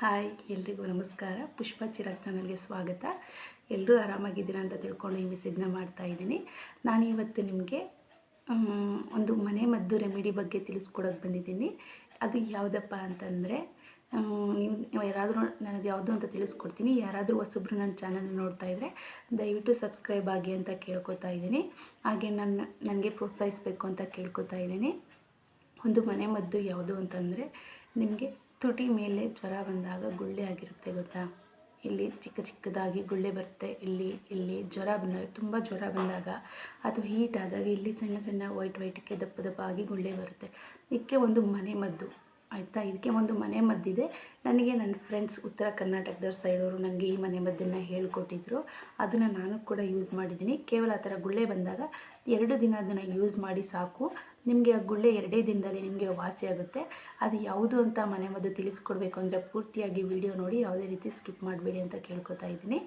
Hi, ಎಲ್ರಿಗೂ ನಮಸ್ಕಾರ. ಪುಷ್ಪ ಚಿರಾಗ್ ಚಾನಲ್ಗೆ ಸ್ವಾಗತ. ಎಲ್ಲರೂ ಆರಾಮಾಗಿದ್ದೀರಾ ಅಂತ ತಿಳ್ಕೊಂಡು ಈ ಮೆಸೇಜ್ನ ಮಾಡ್ತಾ ಇದ್ದೀನಿ. ನಾನು ಇವತ್ತು ನಿಮಗೆ ಒಂದು ಮನೆ ಮದ್ದು ರೆಮಿಡಿ ಬಗ್ಗೆ ತಿಳಿಸ್ಕೊಡೋಕೆ ಬಂದಿದ್ದೀನಿ. ಅದು ಯಾವುದಪ್ಪ ಅಂತಂದರೆ ನೀವು ಯಾರಾದರೂ ನಾನು ಯಾವುದು ಅಂತ ತಿಳಿಸ್ಕೊಡ್ತೀನಿ. ಯಾರಾದರೂ ಹೊಸಬ್ರು ನನ್ನ ಚಾನಲ್ ನೋಡ್ತಾ ಇದ್ದರೆ ದಯವಿಟ್ಟು ಸಬ್ಸ್ಕ್ರೈಬ್ ಆಗಿ ಅಂತ ಕೇಳ್ಕೊತಾ ಇದ್ದೀನಿ. ಹಾಗೆ ನನ್ನ ನನಗೆ ಪ್ರೋತ್ಸಾಹಿಸಬೇಕು ಅಂತ ಕೇಳ್ಕೊತಾ ಇದ್ದೀನಿ. ಒಂದು ಮನೆ ಮದ್ದು ಯಾವುದು ಅಂತಂದರೆ, ನಿಮಗೆ ತುಟಿ ಮೇಲೆ ಜ್ವರ ಬಂದಾಗ ಗುಳ್ಳೆ ಆಗಿರುತ್ತೆ ಗೊತ್ತಾ? ಇಲ್ಲಿ ಚಿಕ್ಕ ಚಿಕ್ಕದಾಗಿ ಗುಳ್ಳೆ ಬರುತ್ತೆ. ಇಲ್ಲಿ ಇಲ್ಲಿ ಜ್ವರ ಬಂದಾಗ, ತುಂಬ ಜ್ವರ ಬಂದಾಗ, ಅದು ಹೀಟ್ ಆದಾಗ ಇಲ್ಲಿ ಸಣ್ಣ ಸಣ್ಣ ವೈಟ್ ವೈಟಿಗೆ ದಪ್ಪ ದಪ್ಪ ಆಗಿ ಗುಳ್ಳೆ ಬರುತ್ತೆ. ಇದಕ್ಕೆ ಒಂದು ಮನೆ ಮದ್ದು. ಆಯಿತಾ? ಇದಕ್ಕೆ ಒಂದು ಮನೆ ಮದ್ದಿದೆ. ನನಗೆ ನನ್ನ ಫ್ರೆಂಡ್ಸ್ ಉತ್ತರ ಕರ್ನಾಟಕದವ್ರ ಸೈಡವರು ನನಗೆ ಈ ಮನೆ ಮದ್ದನ್ನು ಹೇಳ್ಕೊಟ್ಟಿದ್ರು. ಅದನ್ನು ನಾನು ಕೂಡ ಯೂಸ್ ಮಾಡಿದ್ದೀನಿ. ಕೇವಲ ಆ ಥರ ಗುಳ್ಳೆ ಬಂದಾಗ ಎರಡು ದಿನ ಅದನ್ನು ಯೂಸ್ ಮಾಡಿ ಸಾಕು. ನಿಮಗೆ ಆ ಗುಳ್ಳೆ ಎರಡೇ ದಿನದಲ್ಲಿ ನಿಮಗೆ ವಾಸಿ ಆಗುತ್ತೆ. ಅದು ಯಾವುದು ಅಂತ ಮನೆ ಮದ್ದು ತಿಳಿಸ್ಕೊಡ್ಬೇಕು ಅಂದರೆ ಪೂರ್ತಿಯಾಗಿ ವಿಡಿಯೋ ನೋಡಿ, ಯಾವುದೇ ರೀತಿ ಸ್ಕಿಪ್ ಮಾಡಬೇಡಿ ಅಂತ ಕೇಳ್ಕೊತಾ ಇದ್ದೀನಿ.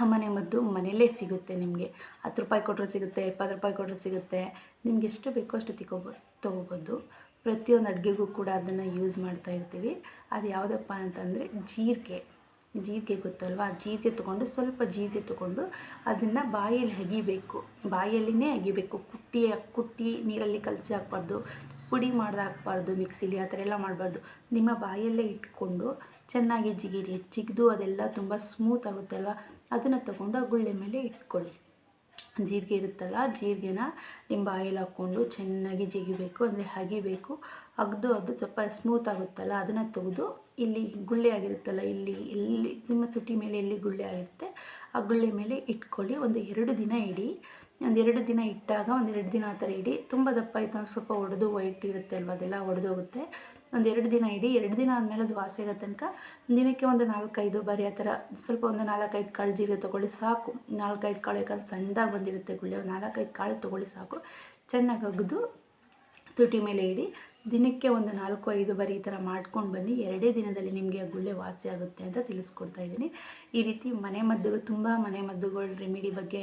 ಆ ಮನೆ ಮದ್ದು ಮನೆಯಲ್ಲೇ ಸಿಗುತ್ತೆ ನಿಮಗೆ. ಹತ್ತು ರೂಪಾಯಿ ಕೊಟ್ಟರು ಸಿಗುತ್ತೆ, ಇಪ್ಪತ್ತು ರೂಪಾಯಿ ಕೊಟ್ಟರು ಸಿಗುತ್ತೆ. ನಿಮ್ಗೆ ಎಷ್ಟು ಬೇಕೋ ಅಷ್ಟು ತಿಕ್ಕೋಬೋ ತೊಗೋಬೋದು. ಪ್ರತಿಯೊಂದು ಅಡುಗೆಗೂ ಕೂಡ ಅದನ್ನು ಯೂಸ್ ಮಾಡ್ತಾ ಇರ್ತೀವಿ. ಅದು ಯಾವುದಪ್ಪ ಅಂತಂದರೆ ಜೀರಿಗೆ. ಜೀರಿಗೆ ಗೊತ್ತಲ್ವಾ? ಜೀರಿಗೆ ತೊಗೊಂಡು ಸ್ವಲ್ಪ ಜೀರಿಗೆ ತೊಗೊಂಡು ಅದನ್ನು ಬಾಯಲ್ಲಿ ಅಗಿಬೇಕು. ಬಾಯಲ್ಲಿನೇ ಅಗಿಬೇಕು. ಕುಟ್ಟಿ ಕುಟ್ಟಿ ನೀರಲ್ಲಿ ಕಲಸಿ ಹಾಕ್ಬಾರ್ದು. ಪುಡಿ ಮಾಡ್ದು ಹಾಕ್ಬಾರ್ದು ಮಿಕ್ಸಿಲಿ, ಆ ಥರ ಎಲ್ಲ ಮಾಡಬಾರ್ದು. ನಿಮ್ಮ ಬಾಯಲ್ಲೇ ಇಟ್ಕೊಂಡು ಚೆನ್ನಾಗಿ ಜಿಗಿರಿ ಜಿಗಿದು ಅದೆಲ್ಲ ತುಂಬ ಸ್ಮೂತ್ ಆಗುತ್ತಲ್ವ? ಅದನ್ನು ತೊಗೊಂಡು ಆ ಗುಳ್ಳೆ ಮೇಲೆ ಇಟ್ಕೊಳ್ಳಿ. ಜೀರಿಗೆ ಇರುತ್ತಲ್ಲ ಜೀರಿಗೆನ ನಿಂಬೆ ಆಯಿಲ್ ಹಾಕ್ಕೊಂಡು ಚೆನ್ನಾಗಿ ಜಿಗಿಬೇಕು ಅಂದರೆ ಅಗಿಬೇಕು ಅಗ್ದು ಅದು ಸ್ವಲ್ಪ ಸ್ಮೂತ್ ಆಗುತ್ತಲ್ಲ, ಅದನ್ನು ತೆಗೆದು ಇಲ್ಲಿ ಗುಳ್ಳೆ ಆಗಿರುತ್ತಲ್ಲ, ಇಲ್ಲಿ ಎಲ್ಲಿ ನಿಮ್ಮ ತುಟಿ ಮೇಲೆ ಎಲ್ಲಿ ಗುಳ್ಳೆ ಆಗಿರುತ್ತೆ, ಆ ಗುಳ್ಳೆ ಮೇಲೆ ಇಟ್ಕೊಳ್ಳಿ. ಒಂದು ಎರಡು ದಿನ ಇಡಿ. ಒಂದು ಎರಡು ದಿನ ಇಟ್ಟಾಗ, ಒಂದು ಎರಡು ದಿನ ಆ ಥರ ಇಡಿ. ತುಂಬ ದಪ್ಪ ಆಯಿತು ಸ್ವಲ್ಪ ಒಡೆದು ವೈಟ್ ಇರುತ್ತೆ ಅಲ್ವ, ಅದೆಲ್ಲ ಒಡೆದೋಗುತ್ತೆ ಒಂದು ಎರಡು ದಿನ ಇಡಿ. ಎರಡು ದಿನ ಆದಮೇಲೆ ಅದು ವಾಸಿ ಆಗೋ ತನಕ ದಿನಕ್ಕೆ ಒಂದು ನಾಲ್ಕೈದು ಬಾರಿ ಆ ಥರ ಸ್ವಲ್ಪ ಒಂದು ನಾಲ್ಕೈದು ಕಾಳು ಜೀರಿಗೆ ತೊಗೊಳ್ಳಿ, ಸಾಕು. ನಾಲ್ಕೈದು ಕಾಳು ಯಾಕಂದ್ರೆ ಸಣ್ಣದಾಗಿ ಬಂದಿರುತ್ತೆ ಗುಳ್ಳೆ, ಒಂದು ನಾಲ್ಕೈದು ಕಾಳು ತೊಗೊಳ್ಳಿ ಸಾಕು. ಚೆನ್ನಾಗಿ ಅಗ್ದು ತುಟಿ ಮೇಲೆ ಇಡಿ. ದಿನಕ್ಕೆ ಒಂದು ನಾಲ್ಕು, ಐದು ಬಾರಿ ಈ ಥರ ಮಾಡ್ಕೊಂಡು ಬನ್ನಿ. ಎರಡೇ ದಿನದಲ್ಲಿ ನಿಮಗೆ ಆ ಗುಳ್ಳೆ ವಾಸಿ ಆಗುತ್ತೆ ಅಂತ ತಿಳಿಸ್ಕೊಡ್ತಾ ಇದ್ದೀನಿ. ಈ ರೀತಿ ಮನೆ ಮದ್ದು ತುಂಬ ಮನೆ ಮದ್ದುಗಳು ರೆಮಿಡಿ ಬಗ್ಗೆ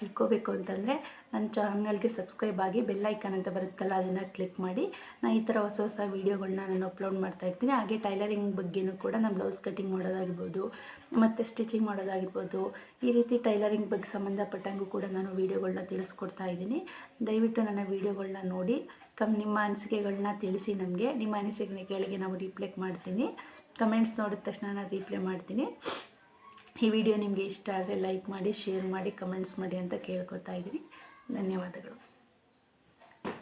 ತಿಳ್ಕೊಬೇಕು ಅಂತಂದರೆ ನನ್ನ ಚಾನಲ್ಗೆ ಸಬ್ಸ್ಕ್ರೈಬ್ ಆಗಿ ಬೆಲ್ಲೈಕನ್ ಅಂತ ಬರುತ್ತಲ್ಲ, ಅದನ್ನು ಕ್ಲಿಕ್ ಮಾಡಿ. ನಾನು ಈ ಥರ ಹೊಸ ಹೊಸ ವೀಡಿಯೋಗಳನ್ನ ನಾನು ಅಪ್ಲೋಡ್ ಮಾಡ್ತಾ ಇರ್ತೀನಿ. ಹಾಗೆ ಟೈಲರಿಂಗ್ ಬಗ್ಗೆಯೂ ಕೂಡ ನಾನು ಬ್ಲೌಸ್ ಕಟಿಂಗ್ ಮಾಡೋದಾಗಿರ್ಬೋದು, ಮತ್ತು ಸ್ಟಿಚಿಂಗ್ ಮಾಡೋದಾಗಿರ್ಬೋದು, ಈ ರೀತಿ ಟೈಲರಿಂಗ್ ಬಗ್ಗೆ ಸಂಬಂಧಪಟ್ಟಂಗೂ ಕೂಡ ನಾನು ವೀಡಿಯೋಗಳನ್ನ ತಿಳಿಸ್ಕೊಡ್ತಾ ಇದ್ದೀನಿ. ದಯವಿಟ್ಟು ನನ್ನ ವೀಡಿಯೋಗಳನ್ನ ನೋಡಿ, ಕಮ್ ನಿಮ್ಮ ಅನಿಸಿಕೆಗಳನ್ನ ತಿಳಿಸಿ ನಮಗೆ. ನಿಮ್ಮ ಅನಿಸಿಕೆಗಳಿಗೆ ನಾವು ರಿಪ್ಲೈ ಮಾಡ್ತೀನಿ. ಕಮೆಂಟ್ಸ್ ನೋಡಿದ ತಕ್ಷಣ ನಾನು ರಿಪ್ಲೈ ಮಾಡ್ತೀನಿ. ಈ ವಿಡಿಯೋ ನಿಮಗೆ ಇಷ್ಟ ಆದರೆ ಲೈಕ್ ಮಾಡಿ, ಶೇರ್ ಮಾಡಿ, ಕಮೆಂಟ್ಸ್ ಮಾಡಿ ಅಂತ ಕೇಳ್ಕೊತಾ ಇದ್ದೀನಿ. ಧನ್ಯವಾದಗಳು.